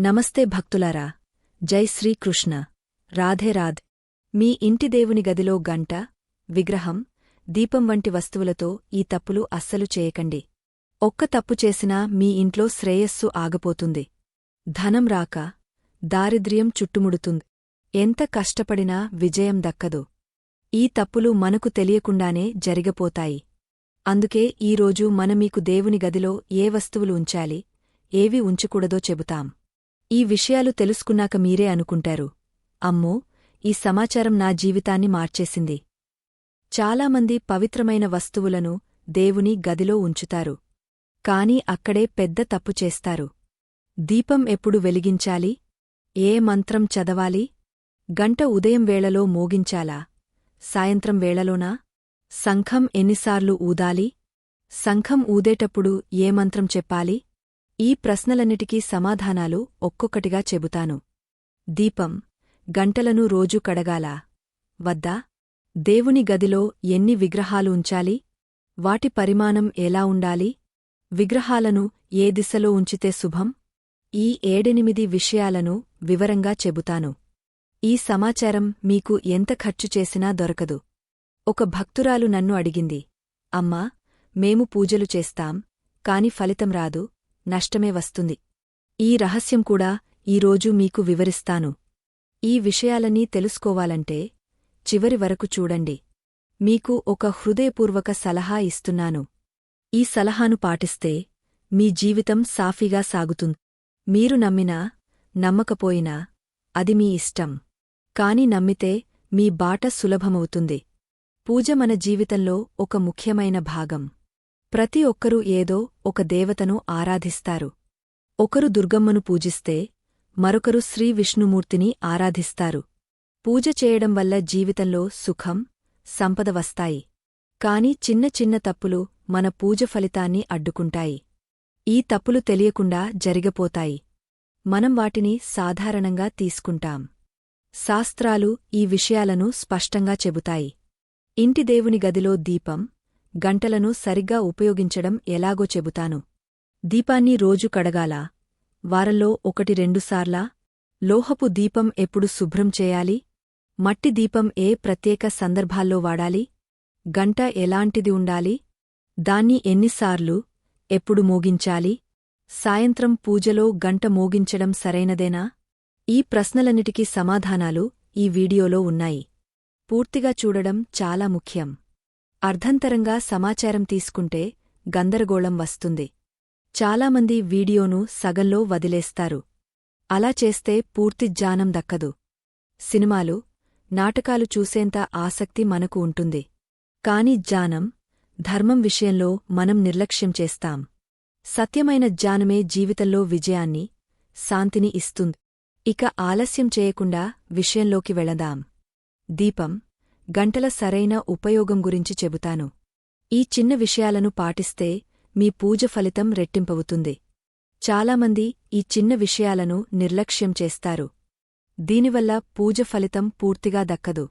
నమస్తే భక్తులారా జై శ్రీకృష్ణ. రాధే రాధ్. మీ ఇంటి దేవుని గదిలో గంట విగ్రహం దీపం వంటి వస్తువులతో ఈ తప్పులు అస్సలు చేయకండి. ఒక్క తప్పు చేసినా మీ ఇంట్లో శ్రేయస్సు ఆగపోతుంది. ధనం రాక దారిద్ర్యం చుట్టుముడుతుంది. ఎంత కష్టపడినా విజయం దక్కదు. ఈ తప్పులు మనకు తెలియకుండానే జరిగపోతాయి. అందుకే ఈరోజు మన మీకు దేవుని గదిలో ఏ వస్తువులు ఉంచాలి ఏవి ఉంచకూడదో చెబుతాం. ఈ విషయాలు తెలుసుకున్నాక మీరే అనుకుంటారు. అమ్మో ఈ సమాచారం నా జీవితాన్ని మార్చేసింది. చాలామంది పవిత్రమైన వస్తువులను దేవుని గదిలో ఉంచుతారు. కాని అక్కడే పెద్ద తప్పు చేస్తారు. దీపం ఎప్పుడు వెలిగించాలి? ఏ మంత్రం చదవాలి? గంట ఉదయం వేళలో మోగించాలా? సాయంత్రం వేళలోనా? సంఘం ఎన్నిసార్లు ఊదాలి? సంఖం ఊదేటప్పుడు ఏ మంత్రం చెప్పాలి? ఈ ప్రశ్నలన్నిటికీ సమాధానాలు ఒక్కొక్కటిగా చెబుతాను. దీపం గంటలను రోజు కడగాలా. వద్దా దేవుని గదిలో ఎన్ని విగ్రహాలు ఉంచాలి? వాటి పరిమాణం ఎలా ఉండాలి? విగ్రహాలను ఏ దిశలో ఉంచితే శుభం? ఈ ఏడెనిమిది విషయాలను వివరంగా చెబుతాను. ఈ సమాచారం మీకు ఎంత ఖర్చు చేసినా దొరకదు. ఒక భక్తురాలు నన్ను అడిగింది. అమ్మా మేము పూజలు చేస్తాం కాని ఫలితం రాదు. నష్టమే వస్తుంది. ఈ రహస్యం కూడా ఈరోజు మీకు వివరిస్తాను. ఈ విషయాలన్నీ తెలుసుకోవాలంటే చివరి వరకు చూడండి. మీకు ఒక హృదయపూర్వక సలహా ఇస్తున్నాను. ఈ సలహాను పాటిస్తే మీ జీవితం సాఫీగా సాగుతుంది. మీరు నమ్మినా నమ్మకపోయినా అది మీ ఇష్టం. కాని నమ్మితే మీ బాట సులభమవుతుంది. పూజ మన జీవితంలో ఒక ముఖ్యమైన భాగం. ప్రతి ఒక్కరూ ఏదో ఒక దేవతను ఆరాధిస్తారు. ఒకరు దుర్గమ్మను పూజిస్తే మరొకరు శ్రీ విష్ణుమూర్తిని ఆరాధిస్తారు. పూజ చేయడం వల్ల జీవితంలో సుఖం సంపద వస్తాయి. కాని చిన్న చిన్న తప్పులు మన పూజ ఫలితాన్ని అడ్డుకుంటాయి. ఈ తప్పులు తెలియకుండా జరిగపోతాయి. మనం వాటిని సాధారణంగా తీసుకుంటాం. శాస్త్రాలు ఈ విషయాలను స్పష్టంగా చెబుతాయి. ఇంటి దేవుని గదిలో దీపం గంటలను సరిగ్గా ఉపయోగించడం ఎలాగో చెబుతాను. దీపాన్ని రోజు కడగాలా? వారంలో ఒకటి రెండుసార్లా లోహపు దీపం ఎప్పుడు శుభ్రం చేయాలి? మట్టి దీపం ఏ ప్రత్యేక సందర్భాల్లో వాడాలి? గంట ఎలాంటిది ఉండాలి? దాన్ని ఎన్నిసార్లు ఎప్పుడు మోగించాలి? సాయంత్రం పూజలో గంట మోగించడం సరైనదేనా? ఈ ప్రశ్నలన్నిటికీ సమాధానాలు ఈ వీడియోలో ఉన్నాయి. పూర్తిగా చూడడం చాలా ముఖ్యం. అర్ధంతరంగా సమాచారం తీసుకుంటే గందరగోళం వస్తుంది. చాలామంది వీడియోను సగంలో వదిలేస్తారు. అలా చేస్తే పూర్తి జ్ఞానం దక్కదు. సినిమాలు నాటకాలు చూసేంత ఆసక్తి మనకు ఉంటుంది. కాని జ్ఞానం ధర్మం విషయంలో మనం నిర్లక్ష్యం చేస్తాం. సత్యమైన జ్ఞానమే జీవితంలో విజయాన్ని శాంతిని ఇస్తుంది. ఇక ఆలస్యం చేయకుండా విషయంలోకి వెళదాం. దీపం గంటల సరైన ఉపయోగం గురించి చెబుతాను. ఈ చిన్న విషయాలను పాటిస్తే మీ పూజ ఫలితం రెట్టింపవుతుంది. చాలామంది ఈ చిన్న విషయాలను నిర్లక్ష్యం చేస్తారు. దీనివల్ల పూజ ఫలితం పూర్తిగా దక్కదు.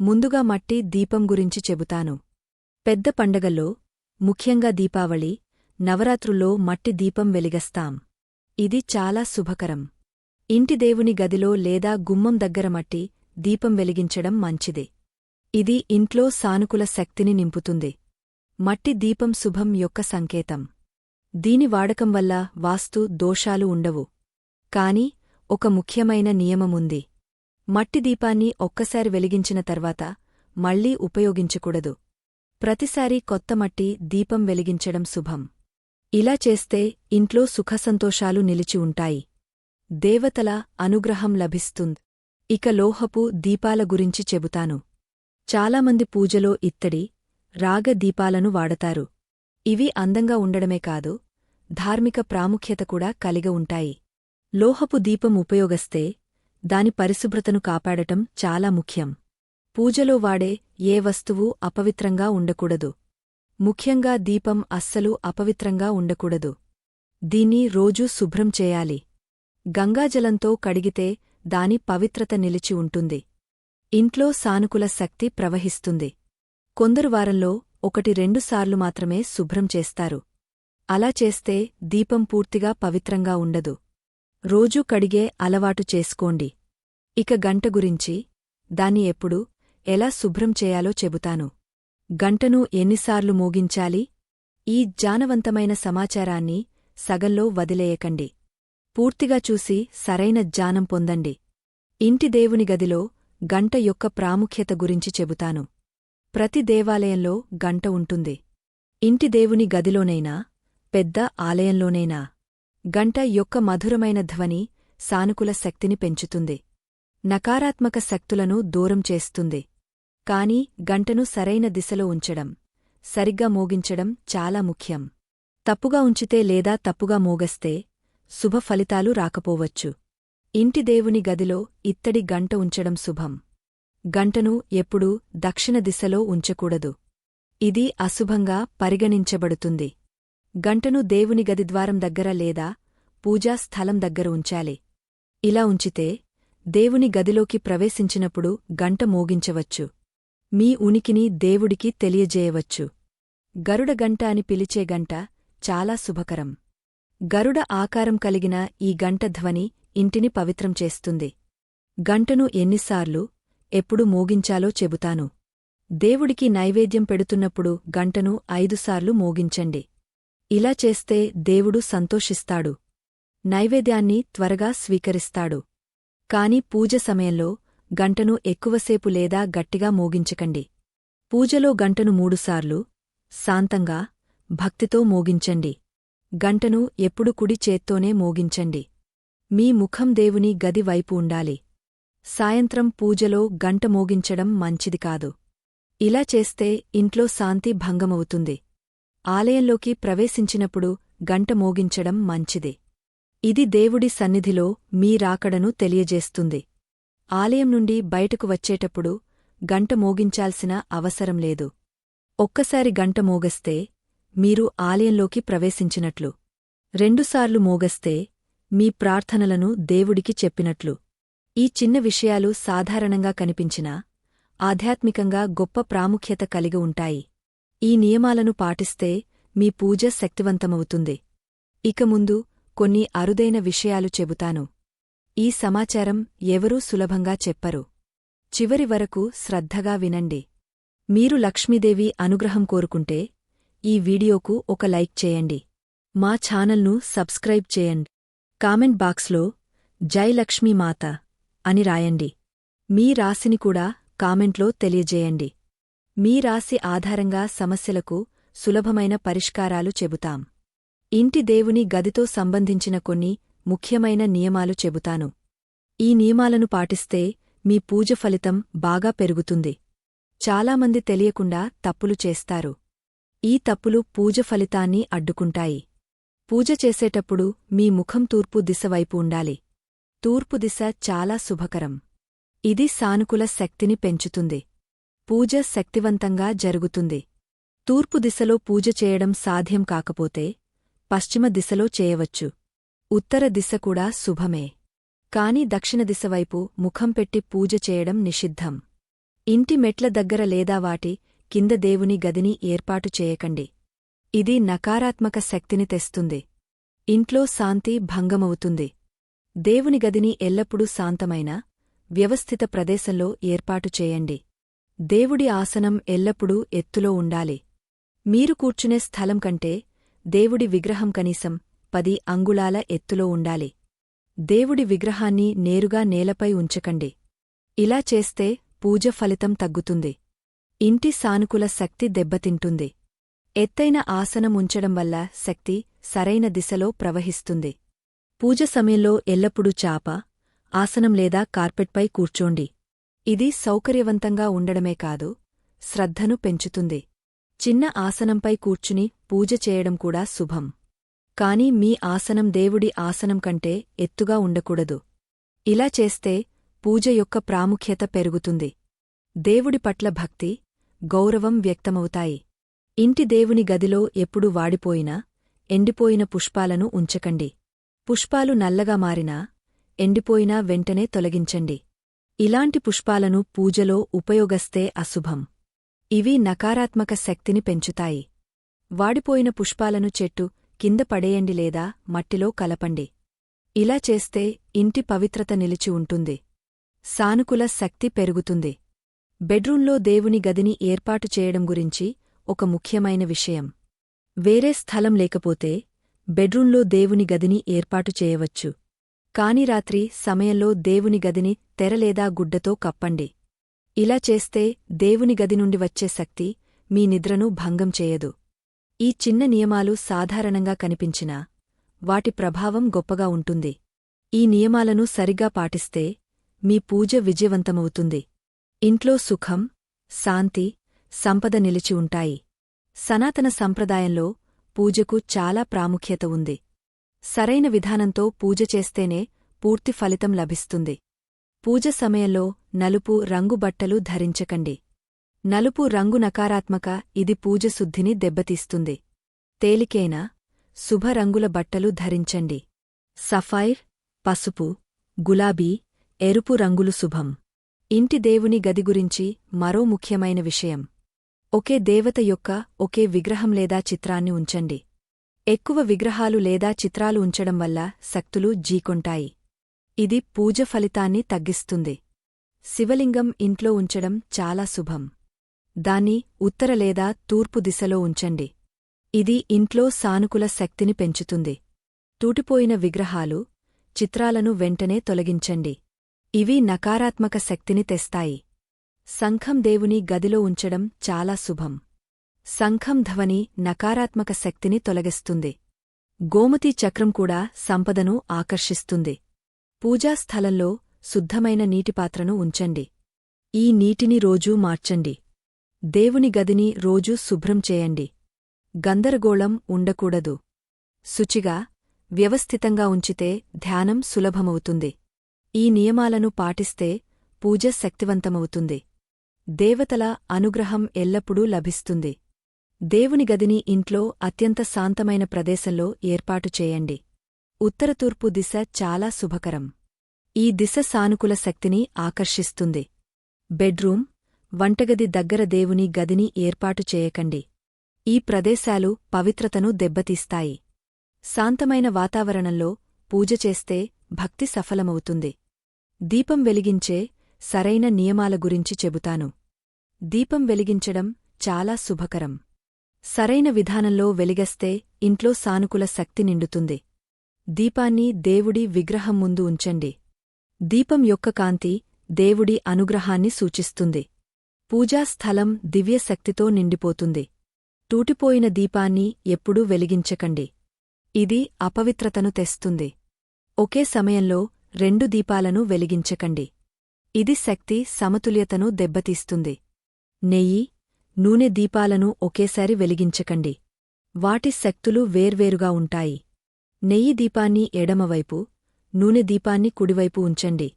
ముందుగా మట్టి దీపం గురించి చెబుతాను. పెద్ద పండగల్లో ముఖ్యంగా దీపావళి నవరాత్రుల్లో మట్టి దీపం వెలిగస్తాం. ఇది చాలా శుభకరం. ఇంటి దేవుని గదిలో లేదా గుమ్మం దగ్గర మట్టి దీపం వెలిగించడం మంచిది. ఇది ఇంట్లో సానుకూల శక్తిని నింపుతుంది. మట్టి దీపం శుభం యొక్క సంకేతం. దీని వాడకం వల్ల వాస్తు దోషాలు ఉండవు. కాని ఒక ముఖ్యమైన నియమముంది. మట్టి దీపాన్ని ఒక్కసారి వెలిగించిన తర్వాత మళ్ళీ ఉపయోగించకూడదు. ప్రతిసారీ కొత్త మట్టి దీపం వెలిగించడం శుభం. ఇలా చేస్తే ఇంట్లో సుఖసంతోషాలు నిలిచి ఉంటాయి. దేవతల అనుగ్రహం లభిస్తుంది. ఇక లోహపు దీపాల గురించి చెబుతాను. చాలామంది పూజలో ఇత్తడి రాగ దీపాలను వాడతారు. ఇవి అందంగా ఉండడమే కాదు ధార్మిక ప్రాముఖ్యత కూడా కలిగ ఉంటాయి. లోహపు దీపం ఉపయోగస్తే దాని పరిశుభ్రతను కాపాడటం చాలా ముఖ్యం. పూజలో వాడే ఏ వస్తువు అపవిత్రంగా ఉండకూడదు. ముఖ్యంగా దీపం అస్సలు అపవిత్రంగా ఉండకూడదు. దీన్ని రోజూ శుభ్రం చేయాలి. గంగాజలంతో కడిగితే దాని పవిత్రత నిలిచి ఉంటుంది. ఇంట్లో సానుకూల శక్తి ప్రవహిస్తుంది. కొందరు వారంలో ఒకటి రెండుసార్లు మాత్రమే శుభ్రం చేస్తారు. అలా చేస్తే దీపం పూర్తిగా పవిత్రంగా ఉండదు. రోజూ కడిగే అలవాటు చేసుకోండి. ఇక గంట గురించి దాన్ని ఎప్పుడు ఎలా శుభ్రం చేయాలో చెబుతాను. గంటను ఎన్నిసార్లు మోగించాలి? ఈ జానవంతమైన సమాచారాన్ని సగంలో వదిలేయకండి. పూర్తిగా చూసి సరైన జ్ఞానం పొందండి. ఇంటి దేవుని గదిలో గంట యొక్క ప్రాముఖ్యత గురించి చెబుతాను. ప్రతి దేవాలయంలో గంట ఉంటుంది. ఇంటి దేవుని గదిలోనైనా పెద్ద ఆలయంలోనైనా గంట యొక్క మధురమైన ధ్వని సానుకూల శక్తిని పెంచుతుంది. నకారాత్మక శక్తులను దూరం చేస్తుంది. కాని గంటను సరైన దిశలో ఉంచడం సరిగ్గా మోగించడం చాలా ముఖ్యం. తప్పుగా ఉంచితే లేదా తప్పుగా మోగస్తే శుభ ఫలితాలు రాకపోవచ్చు. ఇంటి దేవుని గదిలో ఇత్తడి గంట ఉంచడం శుభం. గంటను ఎప్పుడూ దక్షిణ దిశలో ఉంచకూడదు. ఇది అశుభంగా పరిగణించబడుతుంది. గంటను దేవుని గది ద్వారం దగ్గర లేదా పూజా స్థలం దగ్గర ఉంచాలి. ఇలా ఉంచితే దేవుని గదిలోకి ప్రవేశించినప్పుడు గంట మోగించవచ్చు. మీ ఉనికిని దేవుడికి తెలియజేయవచ్చు. గరుడ గంట అని పిలిచే గంట చాలా శుభకరం. గరుడ ఆకారం కలిగిన ఈ గంట ధ్వని ఇంటిని పవిత్రం చేస్తుంది. గంటను ఎన్నిసార్లు ఎప్పుడు మోగించాలో చెబుతాను. దేవుడికి నైవేద్యం పెడుతున్నప్పుడు గంటను ఐదుసార్లు మోగించండి. ఇలా చేస్తే దేవుడు సంతోషిస్తాడు. నైవేద్యాన్ని త్వరగా స్వీకరిస్తాడు. కాని పూజ సమయంలో గంటను ఎక్కువసేపు లేదా గట్టిగా మోగించకండి. పూజలో గంటను మూడుసార్లు శాంతంగా భక్తితో మోగించండి. గంటను ఎప్పుడు కుడి చేత్తోనే మోగించండి. మీ ముఖం దేవుని గది వైపు ఉండాలి. సాయంత్రం పూజలో గంట మోగించడం మంచిది కాదు. ఇలా చేస్తే ఇంట్లో శాంతి భంగమవుతుంది. ఆలయంలోకి ప్రవేశించినప్పుడు గంట మోగించడం మంచిది. ఇది దేవుడి సన్నిధిలో మీ రాకడను తెలియజేస్తుంది. ఆలయం నుండి బయటకు వచ్చేటప్పుడు గంట మోగించాల్సిన అవసరం లేదు. ఒక్కసారి గంట మోగస్తే మీరు ఆలయంలోకి ప్రవేశించినట్లు. రెండుసార్లు మోగస్తే మీ ప్రార్థనలను దేవుడికి చెప్పినట్లు. ఈ చిన్న విషయాలు సాధారణంగా కనిపించినా ఆధ్యాత్మికంగా గొప్ప ప్రాముఖ్యత కలిగి ఉంటాయి. ఈ నియమాలను పాటిస్తే మీ పూజ శక్తివంతమవుతుంది. ఇక ముందు కొన్ని అరుదైన విషయాలు చెబుతాను. ఈ సమాచారం ఎవరూ సులభంగా చెప్పరు. చివరి వరకు శ్రద్ధగా వినండి. మీరు లక్ష్మీదేవి అనుగ్రహం కోరుకుంటే ఈ వీడియోకు ఒక లైక్ చేయండి. మా ఛానల్ను సబ్స్క్రైబ్ చేయండి. కామెంట్ బాక్స్లో జై మాత అని రాయండి. మీ రాశిని కూడా కామెంట్లో తెలియజేయండి. మీ రాశి ఆధారంగా సమస్యలకు సులభమైన పరిష్కారాలు చెబుతాం. ఇంటి దేవుని గదితో సంబంధించిన కొన్ని ముఖ్యమైన నియమాలు చెబుతాను. ఈ నియమాలను పాటిస్తే మీ పూజ ఫలితం బాగా పెరుగుతుంది. చాలామంది తెలియకుండా తప్పులు చేస్తారు. ఈ తప్పులు పూజ ఫలితాన్ని అడ్డుకుంటాయి. పూజ చేసేటప్పుడు మీ ముఖం తూర్పు దిశ వైపు ఉండాలి. తూర్పు దిశ చాలా శుభకరం. ఇది సానుకూల శక్తిని పెంచుతుంది. పూజ శక్తివంతంగా జరుగుతుంది. తూర్పు దిశలో పూజ చేయడం సాధ్యం కాకపోతే పశ్చిమ దిశలో చేయవచ్చు. ఉత్తర దిశ కూడా శుభమే. కాని దక్షిణ దిశవైపు ముఖం పెట్టి పూజ చేయడం నిషిద్ధం. ఇంటి మెట్ల దగ్గర లేదా వాటి కింద దేవుని గదిని ఏర్పాటు చేయకండి. ఇది నకారాత్మక శక్తిని తెస్తుంది. ఇంట్లో శాంతి భంగమవుతుంది. దేవుని గదిని ఎల్లప్పుడూ శాంతమైన వ్యవస్థిత ప్రదేశంలో ఏర్పాటు చేయండి. దేవుడి ఆసనం ఎల్లప్పుడూ ఎత్తులో ఉండాలి. మీరు కూర్చునే స్థలం కంటే దేవుడి విగ్రహం కనీసం పది అంగుళాల ఎత్తులో ఉండాలి. దేవుడి విగ్రహాన్ని నేరుగా నేలపై ఉంచకండి. ఇలా చేస్తే పూజ ఫలితం తగ్గుతుంది. ఇంటి సానుకూల శక్తి దెబ్బతింటుంది. ఎత్తైన ఆసనం ఉంచడం వల్ల శక్తి సరైన దిశలో ప్రవహిస్తుంది. పూజ సమయంలో ఎల్లప్పుడూ చాప ఆసనం లేదా కార్పెట్పై కూర్చోండి. ఇది సౌకర్యవంతంగా ఉండడమే కాదు శ్రద్ధను పెంచుతుంది. చిన్న ఆసనంపై కూర్చుని పూజ చేయడం కూడా శుభం. కాని మీ ఆసనం దేవుడి ఆసనం కంటే ఎత్తుగా ఉండకూడదు. ఇలా చేస్తే పూజ యొక్క ప్రాముఖ్యత పెరుగుతుంది. దేవుడి పట్ల భక్తి గౌరవం వ్యక్తమవుతాయి. ఇంటి దేవుని గదిలో ఎప్పుడు వాడిపోయినా ఎండిపోయిన పుష్పాలను ఉంచకండి. పుష్పాలు నల్లగా మారినా ఎండిపోయినా వెంటనే తొలగించండి. ఇలాంటి పుష్పాలను పూజలో ఉపయోగస్తే అశుభం. ఇవి నకారాత్మక శక్తిని పెంచుతాయి. వాడిపోయిన పుష్పాలను చెట్టు కింద పడేయండి లేదా మట్టిలో కలపండి. ఇలా చేస్తే ఇంటి పవిత్రత నిలిచి ఉంటుంది. సానుకూల శక్తి పెరుగుతుంది. బెడ్రూంలో దేవుని గదిని ఏర్పాటు చేయడం గురించి ఒక ముఖ్యమైన విషయం. వేరే స్థలం లేకపోతే బెడ్రూంలో దేవుని గదిని ఏర్పాటు చేయవచ్చు. కాని రాత్రి సమయంలో దేవుని గదిని తెరలేదా గుడ్డతో కప్పండి. ఇలా చేస్తే దేవుని గది నుండి వచ్చే శక్తి మీ నిద్రను భంగం చేయదు. ఈ చిన్న నియమాలు సాధారణంగా కనిపించినా వాటి ప్రభావం గొప్పగా ఉంటుంది. ఈ నియమాలను సరిగా పాటిస్తే మీ పూజ విజయవంతమవుతుంది. ఇంట్లో సుఖం శాంతి సంపద నిలిచి ఉంటాయి. సనాతన సంప్రదాయంలో పూజకు చాలా ప్రాముఖ్యత ఉంది. సరైన విధానంతో పూజ చేస్తేనే పూర్తి ఫలితం లభిస్తుంది. పూజ సమయంలో నలుపు రంగు బట్టలు ధరించకండి. నలుపు రంగు నకారాత్మక ఇది పూజ శుద్ధిని దెబ్బతీస్తుంది. తేలికైన శుభరంగుల బట్టలు ధరించండి. సఫైర్ పసుపు గులాబీ ఎరుపు రంగులు శుభం. ఇంటి దేవుని గది గురించి మరో ముఖ్యమైన విషయం. ఒకే దేవత యొక్క ఒకే విగ్రహం లేదా చిత్రాన్ని ఉంచండి. ఎక్కువ విగ్రహాలు లేదా చిత్రాలు ఉంచడం వల్ల శక్తులు జీకొంటాయి. ఇది పూజ ఫలితాన్ని తగ్గిస్తుంది. శివలింగం ఇంట్లో ఉంచడం చాలా శుభం. దాన్ని ఉత్తర లేదా తూర్పు దిశలో ఉంచండి. ఇది ఇంట్లో సానుకూల శక్తిని పెంచుతుంది. తూటిపోయిన విగ్రహాలు చిత్రాలను వెంటనే తొలగించండి. ఇవి నకారాత్మక శక్తిని తెస్తాయి. సంఘం దేవుని గదిలో ఉంచడం చాలా శుభం. సంఘం ధ్వని నకారాత్మక శక్తిని తొలగిస్తుంది. గోమతి చక్రం కూడా సంపదను ఆకర్షిస్తుంది. పూజాస్థలంలో శుద్ధమైన నీటిపాత్రను ఉంచండి. ఈ నీటిని రోజూ మార్చండి. దేవుని గదిని రోజూ శుభ్రం చేయండి. గందరగోళం ఉండకూడదు. శుచిగా వ్యవస్థితంగా ఉంచితే ధ్యానం సులభమవుతుంది. ఈ నియమాలను పాటిస్తే పూజ శక్తివంతమవుతుంది. దేవతల అనుగ్రహం ఎల్లప్పుడూ లభిస్తుంది. దేవుని గదిని ఇంట్లో అత్యంత శాంతమైన ప్రదేశంలో ఏర్పాటు చేయండి. ఉత్తరతూర్పు దిశ చాలా శుభకరం. ఈ దిశ సానుకూల శక్తిని ఆకర్షిస్తుంది. బెడ్రూమ్ వంటగది దగ్గర దేవుని గదిని ఏర్పాటు చేయకండి. ఈ ప్రదేశాలు పవిత్రతను దెబ్బతీస్తాయి. శాంతమైన వాతావరణంలో పూజ చేస్తే భక్తి సఫలమవుతుంది. దీపం వెలిగించే సరైన నియమాల గురించి చెబుతాను. దీపం వెలిగించడం చాలా శుభకరం. సరైన విధానంలో వెలిగస్తే ఇంట్లో సానుకూల శక్తి నిండుతుంది. దీపాన్ని దేవుడి విగ్రహం ముందు ఉంచండి. దీపం యొక్క కాంతి దేవుడి అనుగ్రహాన్ని సూచిస్తుంది. పూజాస్థలం దివ్యశక్తితో నిండిపోతుంది. టూటిపోయిన దీపాన్ని ఎప్పుడూ వెలిగించకండి. ఇది అపవిత్రతను తెస్తుంది. ఒకే సమయంలో రెండు దీపాలను వెలిగించకండి. ఇది శక్తి సమతుల్యతను దెబ్బతీస్తుంది. నెయ్యి నూనె దీపాలను ఒకేసారి వెలిగించకండి. వాటి శక్తులు వేర్వేరుగా ఉంటాయి. నెయ్యి దీపాన్ని ఎడమవైపు నూనె దీపాన్ని కుడివైపు ఉంచండి.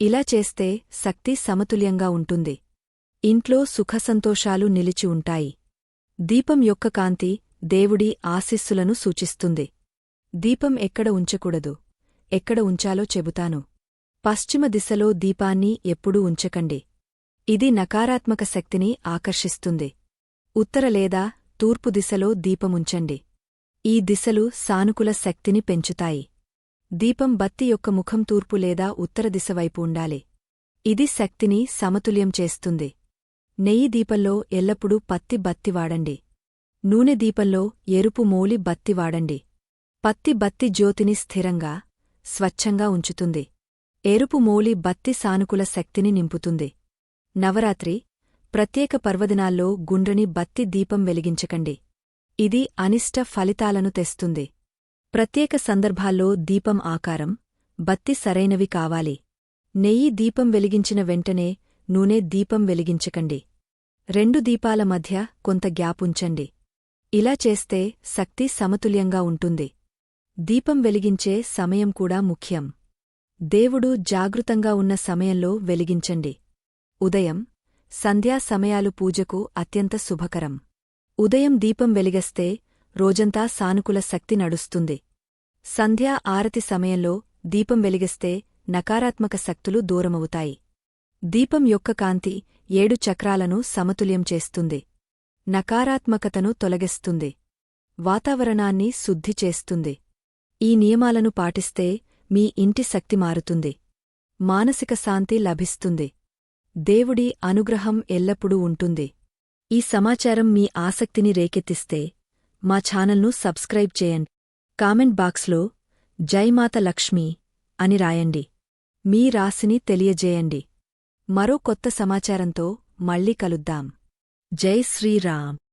ఇలా చేస్తే శక్తి సమతుల్యంగా ఉంటుంది. ఇంట్లో సుఖసంతోషాలు నిలిచి ఉంటాయి. దీపం యొక్క కాంతి దేవుడి ఆశిస్సులను సూచిస్తుంది. దీపం ఎక్కడ ఉంచకూడదు. ఎక్కడ ఉంచాలో చెబుతాను. పశ్చిమ దిశలో దీపాన్ని ఎప్పుడూ ఉంచకండి. ఇది నకారాత్మక శక్తిని ఆకర్షిస్తుంది. ఉత్తర లేదా తూర్పు దిశలో దీపముంచండి ఈ దిశలు సానుకూల శక్తిని పెంచుతాయి. దీపం బత్తి యొక్క ముఖం తూర్పు లేదా ఉత్తర దిశ వైపు ఉండాలి. ఇది శక్తిని సమతుల్యం చేస్తుంది. నెయ్యి దీపంలో ఎల్లప్పుడూ పత్తి బత్తి వాడండి. నూనె దీపంలో ఎరుపు మోలి బత్తి వాడండి. పత్తి బత్తి జ్యోతిని స్థిరంగా స్వచ్ఛంగా ఉంచుతుంది. ఎరుపు మోలి బత్తి సానుకూల శక్తిని నింపుతుంది. నవరాత్రి ప్రత్యేక పర్వదినాల్లో గుండ్రని బత్తి దీపం వెలిగించకండి. ఇది అనిష్ట ఫలితాలను తెస్తుంది. ప్రత్యేక సందర్భాల్లో దీపం ఆకారం బత్తి సరైనవి కావాలి. నెయ్యి దీపం వెలిగించిన వెంటనే నూనె దీపం వెలిగించకండి. రెండు దీపాల మధ్య కొంత గ్యాపుంచండి ఇలా చేస్తే శక్తి సమతుల్యంగా ఉంటుంది. దీపం వెలిగించే సమయం కూడా ముఖ్యం. దేవుడు జాగృతంగా ఉన్న సమయంలో వెలిగించండి. ఉదయం సంధ్యా సమయాలు పూజకు అత్యంత శుభకరం. ఉదయం దీపం వెలిగస్తే రోజంతా సానుకూల శక్తి నడుస్తుంది. సంధ్యా ఆరతి సమయంలో దీపం వెలిగిస్తే నకారాత్మక శక్తులు దూరమవుతాయి. దీపం యొక్క కాంతి ఏడు చక్రాలను సమతుల్యం చేస్తుంది. నకారాత్మకతను తొలగిస్తుంది. వాతావరణాన్ని శుద్ధి చేస్తుంది. ఈ నియమాలను పాటిస్తే మీ ఇంటి శక్తి మారుతుంది. మానసిక శాంతి లభిస్తుంది. దేవుడి అనుగ్రహం ఎల్లప్పుడూ ఉంటుంది. ఈ సమాచారం మీ ఆసక్తిని రేకెత్తిస్తే మా ఛానల్ను సబ్స్క్రైబ్ చేయండి. కామెంట్ బాక్స్లో జైమాత లక్ష్మి అని రాయండి. మీ రాశిని తెలియజేయండి. మరో కొత్త సమాచారంతో మళ్ళీ కలుద్దాం. జై శ్రీరామ్.